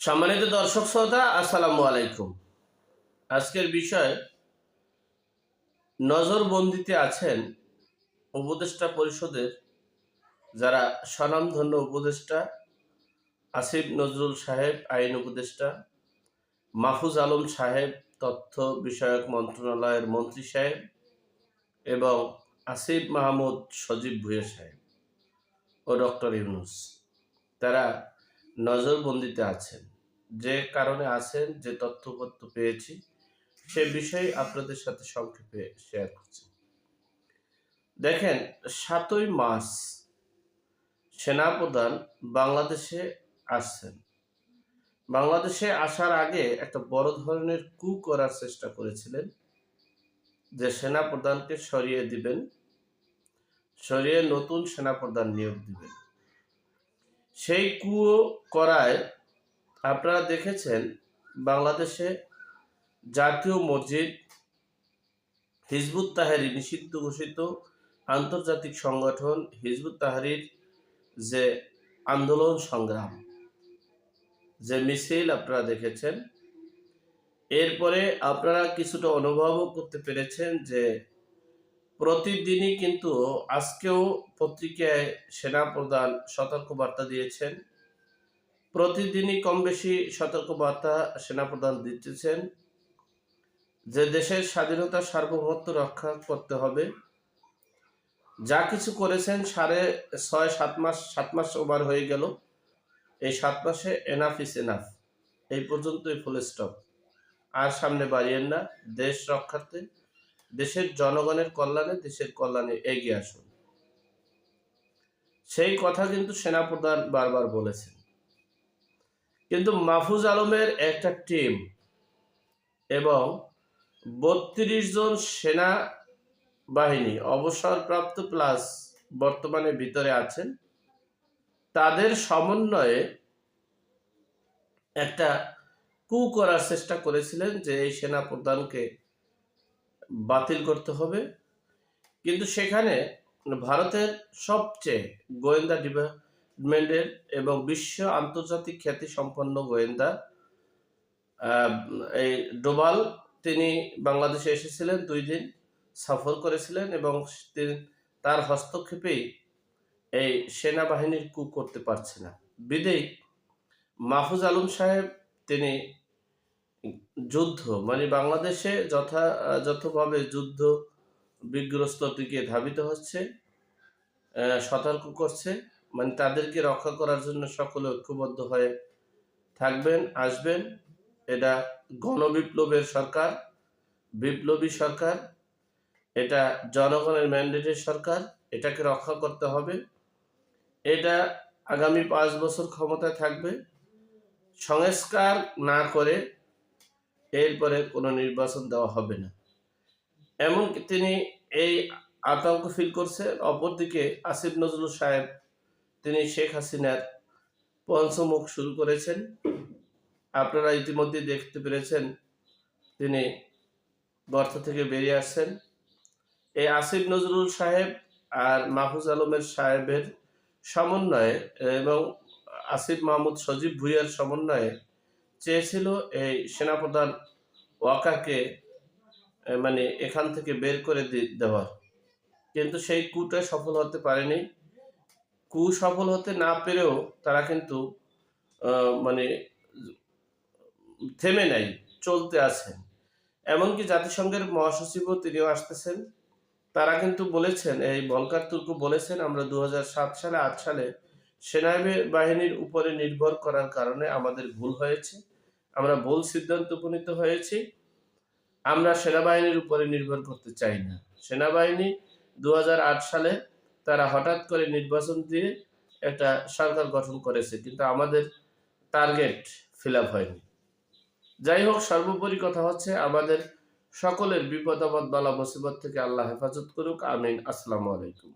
সম্মানিত দর্শক শ্রোতা, আসসালামু আলাইকুম। আজকের বিষয়, নজরবন্দিতে আছেন উপদেষ্টা পরিষদের যারা স্বনামধন্য উপদেষ্টা, আসিফ নজরুল সাহেব, আইন উপদেষ্টা, মাহফুজ আলম সাহেব, তথ্য বিষয়ক মন্ত্রণালয়ের মন্ত্রী সাহেব এবং আসিফ মাহমুদ সজীব ভুঁইয়া সাহেব ও ডক্টর ইউনুস। তারা নজরবন্দিতে আছেন। যে কারণে আছেন, যে তথ্যপত্র পেয়েছি, সে বিষয়ে আপনাদের সাথে সংক্ষেপে শেয়ার করছি। দেখেন, সাতই মার্চ সেনাপ্রধান বাংলাদেশে আসছেন। বাংলাদেশে আসার আগে একটা বড় ধরনের কু করার চেষ্টা করেছিলেন যে সেনাপ্রধানকে সরিয়ে দিবেন, সরিয়ে নতুন সেনাপ্রধান নিয়োগ দিবেন। সেই কুয়ো করায় আপনারা দেখেছেন বাংলাদেশে জাতীয় মসজিদ হিজবুত তাহারি নিষিদ্ধ ঘোষিত আন্তর্জাতিক সংগঠন হিজবুত তাহারির যে আন্দোলন সংগ্রাম, যে মিছিল আপনারা দেখেছেন। এরপরে আপনারা কিছুটা অনুভবও করতে পেরেছেন যে প্রতিদিনই কিন্তু আজকেও পত্রিকায় সেনাপ্রধান সতর্কবার্তা দিয়েছেন। প্রতিদিনই কম বেশি সতর্কবার্তা সেনাপ্রধান দিতেছেন। যে দেশের স্বাধীনতা সার্বভৌমত্ব রক্ষা করতে হবে। যা কিছু করেছেন সাড়ে ছয়, সাত মাস সাত মাস ওভার হয়ে গেল। এই সাত মাসে এনাফ ইস এনাফ এই পর্যন্তই ফুল স্টপ আর সামনে বাড়িয়েন না। দেশ রক্ষার্থে দেশের জনগণের কল্যাণে, দেশের কল্যাণে এগিয়ে আসুন। সেই কথা কিন্তু সেনাপ্রধান বারবার বলেছেন। কিন্তু মাহফুজ আলমের একটা টিম এবং বত্রিশ জন সেনা বাহিনী অবসরপ্রাপ্ত প্লাস বর্তমানে ভিতরে আছেন, তাদের সমন্বয়ে একটা কু করার চেষ্টা করেছিলেন যে এই সেনা প্রধানকে বাতিল করতে হবে। কিন্তু সেখানে ভারতের সবচেয়ে গোয়েন্দা ডিপার্টমেন্টের এবং বিশ্ব আন্তর্জাতিক খ্যাতি সম্পন্ন গোয়েন্দা এই ডোবাল, তিনি বাংলাদেশে এসেছিলেন দুই দিন, সফর করেছিলেন এবং তার হস্তক্ষেপেই এই সেনাবাহিনীর কু করতে পারছে না। বিদেই মাহফুজ আলম সাহেব, তিনি যুদ্ধ মানে বাংলাদেশে যথা যথভাবে যুদ্ধ বিগ্রস্ত দিকে ধাবিত হচ্ছে সতর্ক করছে মানে তাদেরকে রক্ষা করার জন্য সকলে ঐক্যবদ্ধ হয়ে থাকবেন, আসবেন। এটা গণবিপ্লবের সরকার, বিপ্লবী সরকার, এটা জনগণের ম্যান্ডেটের সরকার, এটাকে রক্ষা করতে হবে। এটা আগামী পাঁচ বছর ক্ষমতায় থাকবে। সংস্কার না করে এরপরে কোনো নির্বাচন দেওয়া হবে না। এমনকি তিনি এই আতঙ্ক ফিল করছে। অপরদিকে আসিফ নজরুল সাহেব, তিনি শেখ হাসিনার পঞ্চমুখ শুরু করেছেন। আপনারা ইতিমধ্যে দেখতে পেরেছেন তিনি গর্ত থেকে বেরিয়ে আসছেন। এই আসিফ নজরুল সাহেব আর মাহফুজ আলমের সাহেবের সমন্বয়ে এবং আসিফ মাহমুদ সজীব ভুইয়ার সমন্বয়ে চেয়েছিল এই সেনাপ্রধান ওয়াকাকে মানে এখান থেকে বের করে দেওয়ার। কিন্তু সেই কুটা সফল হতে পারেনি। কু সফল হতে না পেরেও তারা কিন্তু মানে থেমে নাই, চলতে আছেন। এমনকি জাতিসংঘের মহাসচিবও তিনিও আসতেছেন। তারা কিন্তু বলেছেন, এই বলকার তুর্ক বলেছেন, আমরা দু হাজার সাত সালে, আট সালে সেনাবাহিনীর উপরে নির্ভর করার কারণে আমাদের ভুল হয়েছে। আমরা ভুল সিদ্ধান্ত উপনীত হয়েছি, আমরা সেনাবাহিনীর উপরে নির্ভর করতে চাই না। সেনাবাহিনী দু হাজার আট সালে তারা হঠাৎ করে নির্বাচন দিয়ে একটা সরকার গঠন করেছে, কিন্তু আমাদের টার্গেট ফিল হয়নি। যাই হোক, সর্বোপরি কথা হচ্ছে আমাদের সকলের বিপদ আপদ বালা মুসিবত থেকে আল্লাহ হেফাজত করুক, আমিন। আসসালামু আলাইকুম।